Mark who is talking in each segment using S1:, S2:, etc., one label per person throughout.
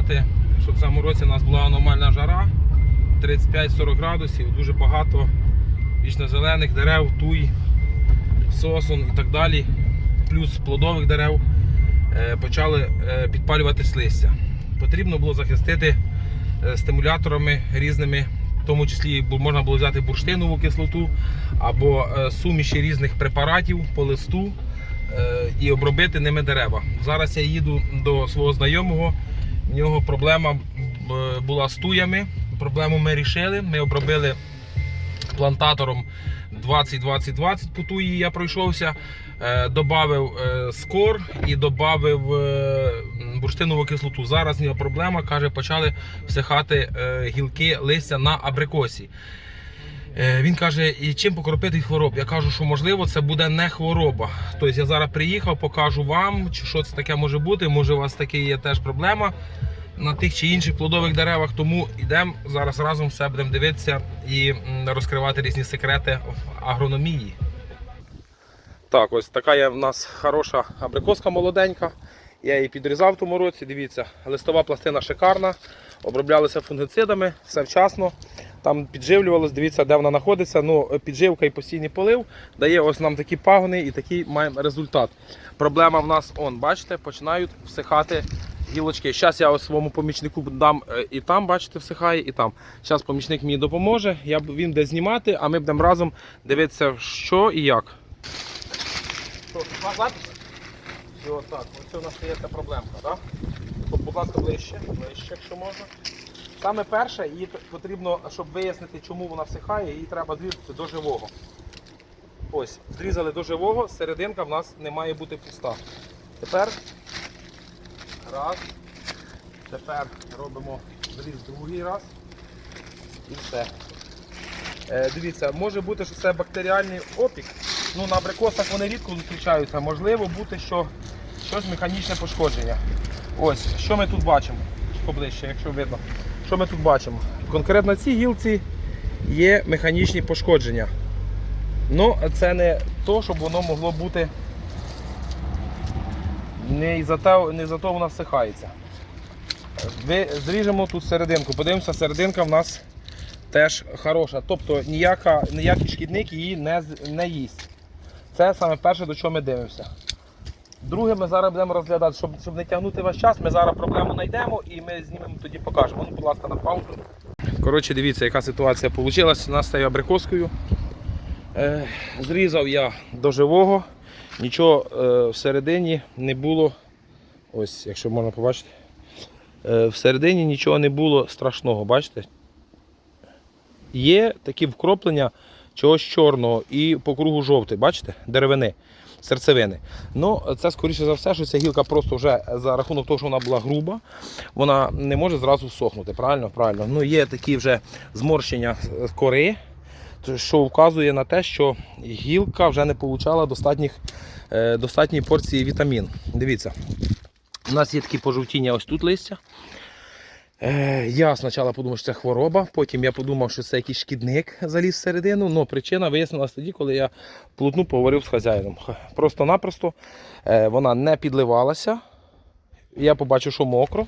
S1: сказати, що в цьому році у нас була аномальна жара 35-40 градусів, дуже багато вічно-зелених дерев, туй, сосон і так далі, плюс плодових дерев е, почали е, підпалюватись листя. Потрібно було захистити е, стимуляторами різними, в тому числі можна було взяти бурштинову кислоту або суміші різних препаратів по листу і обробити ними дерева. Зараз я їду до свого знайомого. В нього проблема е, була з туями. Проблему ми рішили. Ми обробили плантатором 20-20-20 по туї я пройшовся. Додавив е, скор і додав е, бурштинову кислоту. Зараз у нього проблема, каже, почали всихати е, гілки листя на абрикосі. Е, Він каже, і чим покропити хвороб? Я кажу, що можливо це буде не хвороба. Тобто я зараз приїхав, покажу вам, що це таке може бути. Може, у вас таке є теж проблема на тих чи інших плодових деревах. Тому йдемо зараз разом все будемо дивитися і розкривати різні секрети в агрономії. Так, ось така є в нас хороша абрикоска молоденька. Я її підрізав в тому році. Дивіться, листова пластина шикарна. Оброблялися фунгицидами, все вчасно. Там підживлювалось, дивіться, де вона знаходиться. Ну, підживка і постійний полив дає ось нам такі пагони і такий маємо результат. Проблема в нас, он, бачите, починають всихати гілочки. Зараз я ось своєму помічнику дам е, і там, бачите, всихає, і там. Зараз помічник мені допоможе. Я, він буде знімати, а ми будемо разом дивитися, що і як. Все, так, ось у нас є ця проблемка? От, будь ласка, ближче, ближче, якщо можна. Саме перше, її потрібно, щоб вияснити, чому вона всихає, її треба зрізати до живого. Ось, зрізали до живого, серединка в нас не має бути пуста. Тепер раз. Тепер робимо зріз другий раз. І все. Е, дивіться, може бути, що це бактеріальний опік. Ну, на абрикосах вони рідко зустрічаються. Можливо бути, що щось механічне пошкодження. Ось, що ми тут бачимо? Поближче, якщо видно. Що ми тут бачимо? Конкретно цій гілці є механічні пошкодження. Ну, це не то, щоб воно могло бути не із-за того, не за то вона всихається. Зріжемо тут серединку. Подивимося, серединка в нас теж хороша. Тобто ніяка, ніякий шкідник її не, не їсть. Це саме перше, до чого ми дивимося. Друге, ми зараз будемо розглядати, щоб, щоб не тягнути ваш час, ми зараз проблему знайдемо і ми знімемо тоді покажемо. Ну, будь ласка, на паузу. Коротше, дивіться, яка ситуація вийшла. У нас стає абрикоскою. Е, зрізав я до живого, нічого е, всередині не було. Ось, якщо можна побачити. Е, всередині нічого не було страшного, бачите? Є такі вкроплення чогось чорного і по кругу жовтий, бачите? Деревини, серцевини. Ну, це скоріше за все, що ця гілка просто вже за рахунок того, що вона була груба, вона не може зразу всохнути. Правильно? Правильно. Ну, є такі вже зморщення кори, що вказує на те, що гілка вже не отримала достатніх, е, достатньої порції вітамін. Дивіться, у нас є такі пожовтіння ось тут листя. Е, я спочатку подумав, що це хвороба, потім я подумав, що це якийсь шкідник заліз всередину. але причина вияснилася тоді, коли я плутну поговорив з хазяїном. Просто-напросто е, вона не підливалася. Я побачив, що мокро.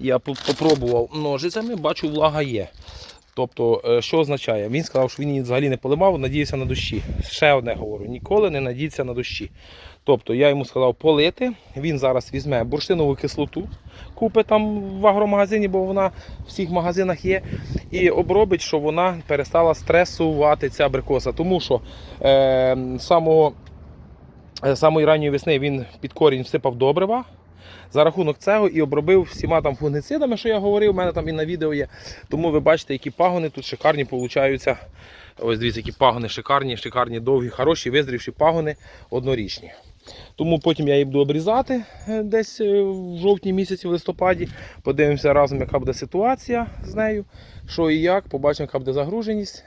S1: Я по- попробував ножицями, бачу, влага є. Тобто, е, що означає? Він сказав, що він її взагалі не поливав, надіявся на дощі. Ще одне говорю: ніколи не надійся на дощі. Тобто я йому сказав полити. Він зараз візьме бурштинову кислоту, купить там в агромагазині, бо вона в всіх магазинах є, і обробить, щоб вона перестала стресувати ця абрикоса. Тому що е, самого, е, самої ранньої весни він під корінь всипав добрива. За рахунок цього і обробив всіма там фунгицидами, що я говорив, у мене там і на відео є. Тому ви бачите, які пагони тут шикарні получаються. Ось дивіться, які пагони шикарні, шикарні, довгі, хороші, визрівші пагони однорічні. Тому потім я її буду обрізати е, десь е, в жовтні місяці, в листопаді. Подивимося разом, яка буде ситуація з нею, що і як, побачимо, яка буде загруженість.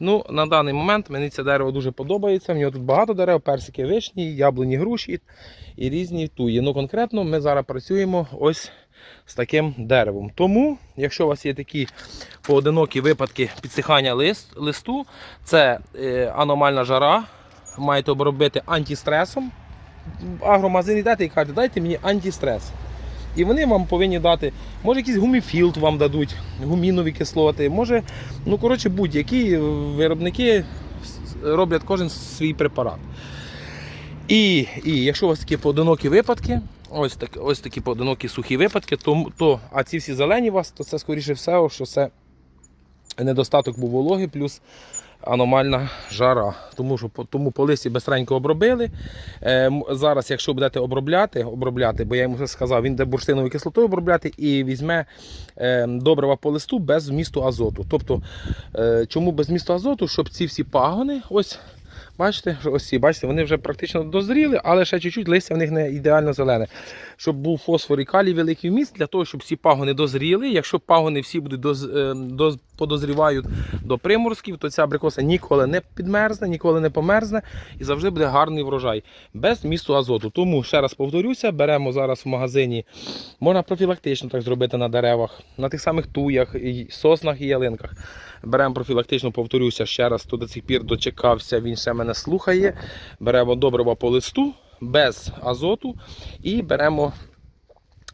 S1: Ну, На даний момент мені це дерево дуже подобається. В нього тут багато дерев, персики, вишні, яблуні, груші і різні туї. Ну, конкретно ми зараз працюємо ось з таким деревом. Тому, якщо у вас є такі поодинокі випадки підсихання лист, листу, це е, аномальна жара, маєте обробити антистресом. Агромагазин йдете і кажете, дайте мені антистрес. І вони вам повинні дати, може якийсь гуміфілд вам дадуть, гумінові кислоти, може, ну коротше, будь-які виробники роблять кожен свій препарат. І, і якщо у вас такі поодинокі випадки, ось, так, ось такі поодинокі сухі випадки, то, то, а ці всі зелені у вас, то це скоріше все, що це недостаток був вологи, плюс аномальна жара. Тому що тому по листі безстренько обробили. Е, зараз, якщо будете обробляти, обробляти, бо я йому вже сказав, він буде бурштиновою кислотою обробляти і візьме е, добрива по листу без вмісту азоту. Тобто, е, чому без вмісту азоту, щоб ці всі пагони, ось. Бачите, ось бачите, вони вже практично дозріли, але ще чуть-чуть листя в них не ідеально зелене. Щоб був фосфор і калій великий вміст, для того, щоб всі пагони дозріли. Якщо пагони всі будуть доз, е, доз, подозрівають до приморозків, то ця абрикоса ніколи не підмерзне, ніколи не померзне і завжди буде гарний врожай без вмісту азоту. Тому ще раз повторюся, беремо зараз в магазині. Можна профілактично так зробити на деревах, на тих самих туях, і соснах і ялинках. Беремо профілактично, повторюся ще раз, хто до цих пір дочекався, він ще мене слухає. Беремо добрива по листу без азоту і беремо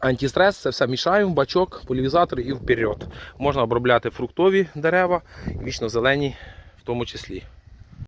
S1: антистрес, це все мішаємо, бачок, полівізатор і вперед. Можна обробляти фруктові дерева, вічно зелені в тому числі.